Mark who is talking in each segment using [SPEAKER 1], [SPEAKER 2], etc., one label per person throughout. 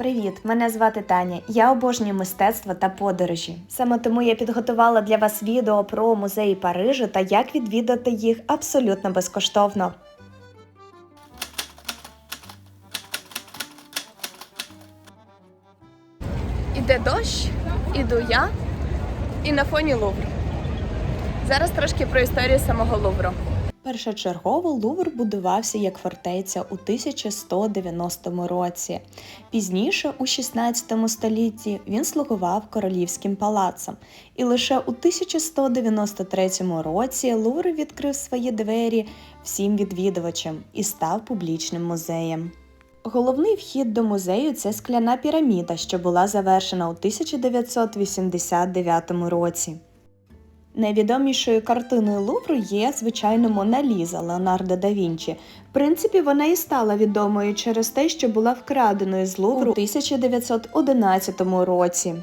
[SPEAKER 1] Привіт, мене звати Таня. Я обожнюю мистецтво та подорожі. Саме тому я підготувала для вас відео про музеї Парижу та як відвідати їх абсолютно безкоштовно.
[SPEAKER 2] Іде дощ, іду я і на фоні Лувр. Зараз трошки про історію самого Лувру.
[SPEAKER 1] Першочергово Лувр будувався як фортеця у 1190 році. Пізніше, у 16 столітті, він слугував королівським палацом, і лише у 1193 році Лувр відкрив свої двері всім відвідувачам і став публічним музеєм. Головний вхід до музею це скляна піраміда, що була завершена у 1989 році. Найвідомішою картиною Лувру є, звичайно, Мона Ліза Леонардо да Вінчі. В принципі, вона і стала відомою через те, що була вкраденою з Лувру у 1911 році.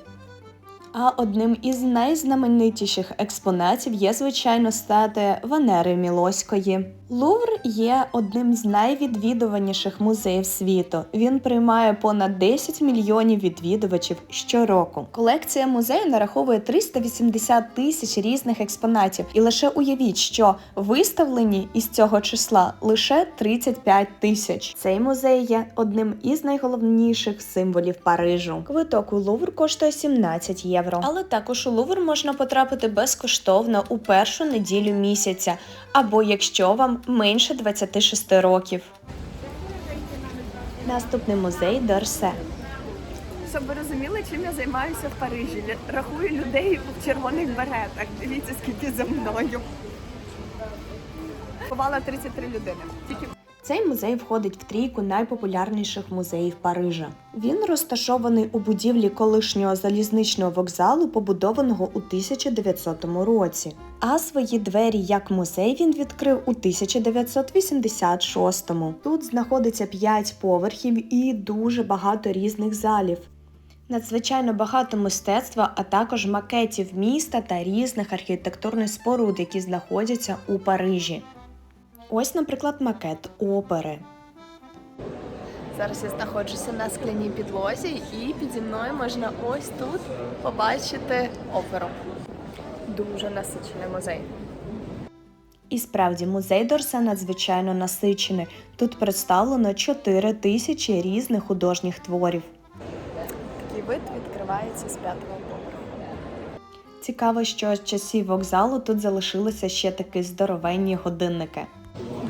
[SPEAKER 1] А одним із найзнаменитіших експонатів є, звичайно, статуя Венери Мілоської. Лувр є одним з найвідвідуваніших музеїв світу. Він приймає понад 10 мільйонів відвідувачів щороку. Колекція музею нараховує 380 тисяч різних експонатів, і лише уявіть, що виставлені із цього числа лише 35 тисяч. Цей музей є одним із найголовніших символів Парижу. Квиток у Лувр коштує 17 євро. Але також у Лувр можна потрапити безкоштовно у першу неділю місяця, або якщо вам менше 26 років. Наступний музей Дорсе.
[SPEAKER 2] Щоб ви розуміли, чим я займаюся в Парижі. Рахую людей в червоних беретах. Дивіться, скільки за мною. Ховала 33 людини. Тільки
[SPEAKER 1] Цей музей входить в трійку найпопулярніших музеїв Парижа. Він розташований у будівлі колишнього залізничного вокзалу, побудованого у 1900 році. А свої двері як музей він відкрив у 1986. Тут знаходиться 5 поверхів і дуже багато різних залів. Надзвичайно багато мистецтва, а також макетів міста та різних архітектурних споруд, які знаходяться у Парижі. Ось, наприклад, макет опери.
[SPEAKER 2] зараз я знаходжуся на скляній підлозі, і піді мною можна ось тут побачити оперу. Дуже насичений музей.
[SPEAKER 1] І справді музей Дорсе надзвичайно насичений. Тут представлено 4 тисячі різних художніх творів.
[SPEAKER 2] Такий вид відкривається з п'ятого поверху.
[SPEAKER 1] Цікаво, що з часів вокзалу тут залишилися ще такі здоровенні годинники.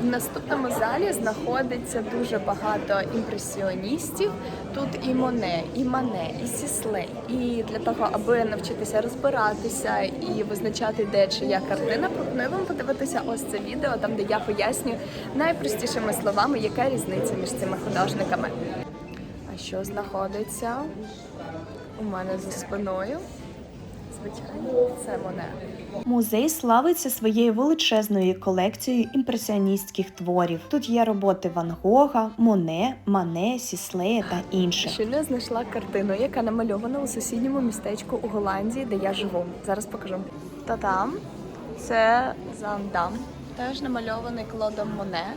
[SPEAKER 2] В наступному залі знаходиться дуже багато імпресіоністів. Тут і Моне, і Мане, і Сісле. І для того, аби навчитися розбиратися і визначати, де чия картина, пропоную вам подивитися ось це відео, там де я пояснюю найпростішими словами, яка різниця між цими художниками. А що знаходиться у мене за спиною? Звичайно, це Моне.
[SPEAKER 1] Музей славиться своєю величезною колекцією імпресіоністських творів. Тут є роботи Ван Гога, Моне, Мане, Сіслея та інших.
[SPEAKER 2] Щойно знайшла картину, яка намальована у сусідньому містечку у Голландії, де я живу. Зараз покажу. Та там це Зандам, теж намальований Клодом Моне.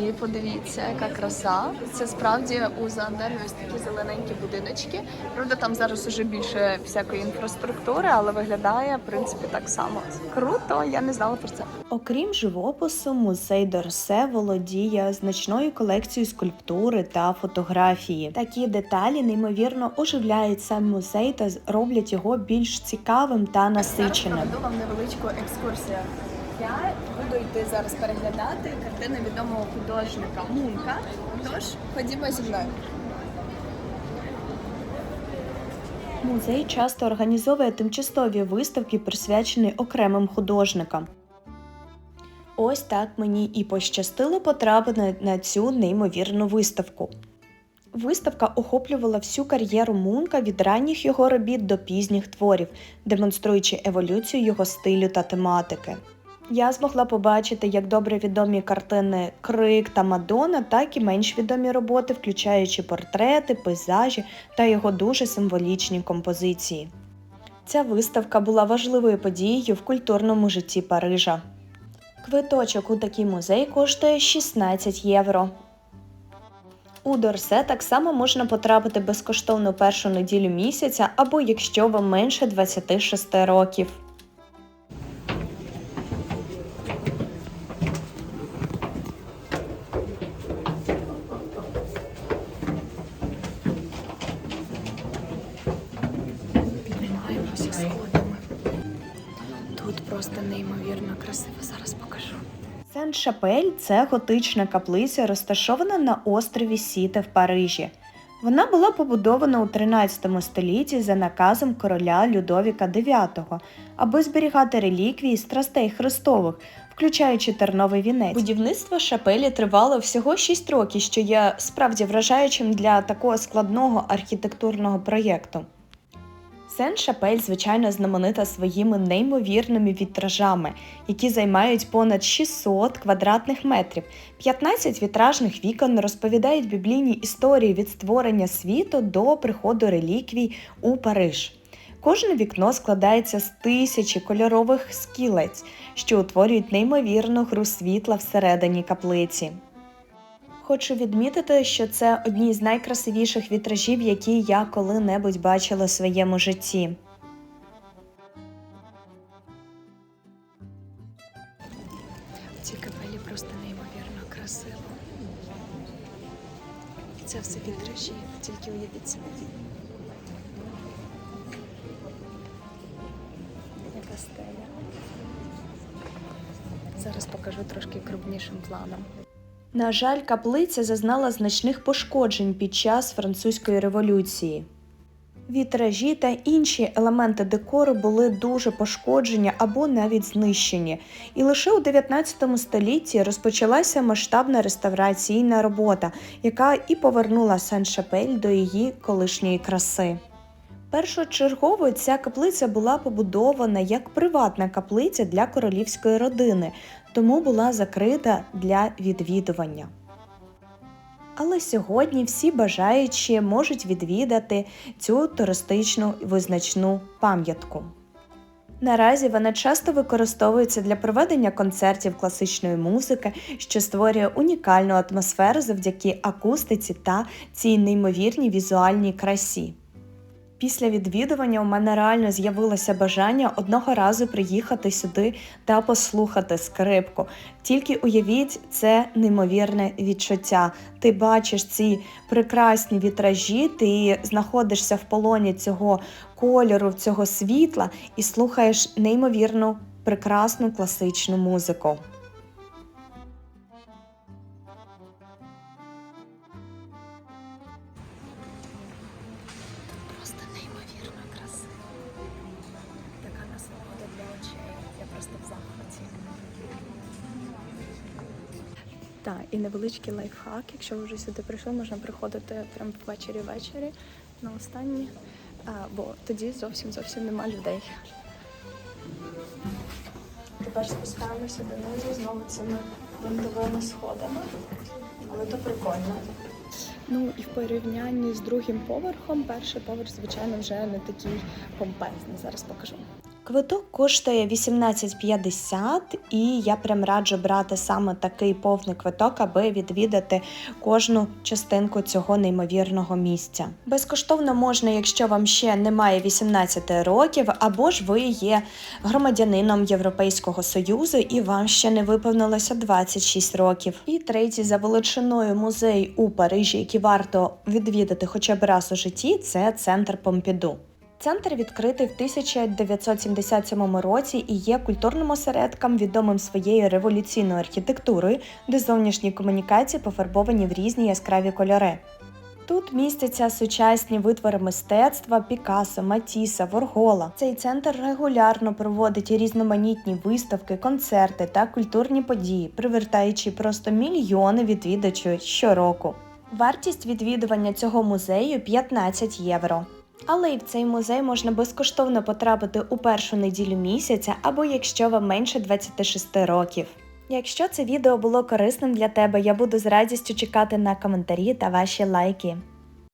[SPEAKER 2] І подивіться, яка краса. Це справді у Зандамі ось такі зелененькі будиночки. Правда, там зараз уже більше всякої інфраструктури, але виглядає в принципі так само. Круто, я не знала про це.
[SPEAKER 1] Окрім живопису, музей Дорсе володіє значною колекцією скульптури та фотографії. Такі деталі неймовірно оживляють сам музей та роблять його більш цікавим та
[SPEAKER 2] Зараз
[SPEAKER 1] насиченим.
[SPEAKER 2] проведу вам невеличку екскурсію. Я буду йти зараз переглядати картини відомого художника Мунка. Тож ходімо зі мною.
[SPEAKER 1] Музей часто організовує тимчасові виставки, присвячені окремим художникам. Ось так мені і пощастило потрапити на цю неймовірну виставку. Виставка охоплювала всю кар'єру Мунка від ранніх його робіт до пізніх творів, демонструючи еволюцію його стилю та тематики. Я змогла побачити як добре відомі картини Крик та Мадонна, так і менш відомі роботи, включаючи портрети, пейзажі та його дуже символічні композиції. Ця виставка була важливою подією в культурному житті Парижа. Квиточок у такий музей коштує 16 євро. У Дорсе так само можна потрапити безкоштовно першу неділю місяця або якщо вам менше 26 років.
[SPEAKER 2] Просто неймовірно красиво. Зараз покажу.
[SPEAKER 1] Сен-Шапель це готична каплиця, розташована на острові Сіте в Парижі. Вона була побудована у 13 столітті за наказом короля Людовіка IX, аби зберігати реліквії страстей Христових, включаючи терновий вінець. Будівництво шапелі тривало всього 6 років, що є справді вражаючим для такого складного архітектурного проєкту. Сен-Шапель, звичайно, знаменита своїми неймовірними вітражами, які займають понад 600 квадратних метрів. 15 вітражних вікон розповідають біблійні історії від створення світу до приходу реліквій у Париж. Кожне вікно складається з тисячі кольорових скілець, що утворюють неймовірну гру світла всередині каплиці. Хочу відмітити, що це одні з найкрасивіших вітражів, які я коли-небудь бачила у своєму житті.
[SPEAKER 2] Ці капелі просто неймовірно красиво. І це все вітражі, тільки уявіть собі. Яка стеля. Зараз покажу трошки крупнішим планом.
[SPEAKER 1] На жаль, каплиця зазнала значних пошкоджень під час французької революції. Вітражі та інші елементи декору були дуже пошкоджені або навіть знищені, і лише у 19 столітті розпочалася масштабна реставраційна робота, яка і повернула Сен-Шапель до її колишньої краси. Першочергово ця каплиця була побудована як приватна каплиця для королівської родини, тому була закрита для відвідування. Але сьогодні всі бажаючі можуть відвідати цю туристичну визначну пам'ятку. Наразі вона часто використовується для проведення концертів класичної музики, що створює унікальну атмосферу завдяки акустиці та цій неймовірній візуальній красі. Після відвідування у мене реально з'явилося бажання одного разу приїхати сюди та послухати скрипку. Тільки уявіть це неймовірне відчуття. Ти бачиш ці прекрасні вітражі, ти знаходишся в полоні цього кольору, цього світла і слухаєш неймовірну прекрасну класичну музику.
[SPEAKER 2] Просто в захваті. Так, і невеличкий лайфхак. Якщо ви вже сюди прийшли, можна приходити прямо ввечері ввечері на останні, бо тоді зовсім зовсім нема людей. Тепер спускаємося донизу знову цими винтовими сходами. Але то прикольно. Ну і в порівнянні з другим поверхом, перший поверх, звичайно, вже не такий помпезний. Зараз покажу.
[SPEAKER 1] Квиток коштує 18,50 і я прям раджу брати саме такий повний квиток, аби відвідати кожну частинку цього неймовірного місця. Безкоштовно можна, якщо вам ще немає 18 років, або ж ви є громадянином Європейського Союзу і вам ще не виповнилося 26 років. І третій за величиною музей у Парижі, який варто відвідати хоча б раз у житті, це центр Помпіду. Центр відкритий в 1977 році і є культурним осередком, відомим своєю революційною архітектурою, де зовнішні комунікації пофарбовані в різні яскраві кольори. Тут містяться сучасні витвори мистецтва Пікассо, Матіса, Воргола. Цей центр регулярно проводить різноманітні виставки, концерти та культурні події, привертаючи просто мільйони відвідувачів щороку. Вартість відвідування цього музею 15 євро. Але й в цей музей можна безкоштовно потрапити у першу неділю місяця або якщо вам менше 26 років. Якщо це відео було корисним для тебе, я буду з радістю чекати на коментарі та ваші лайки.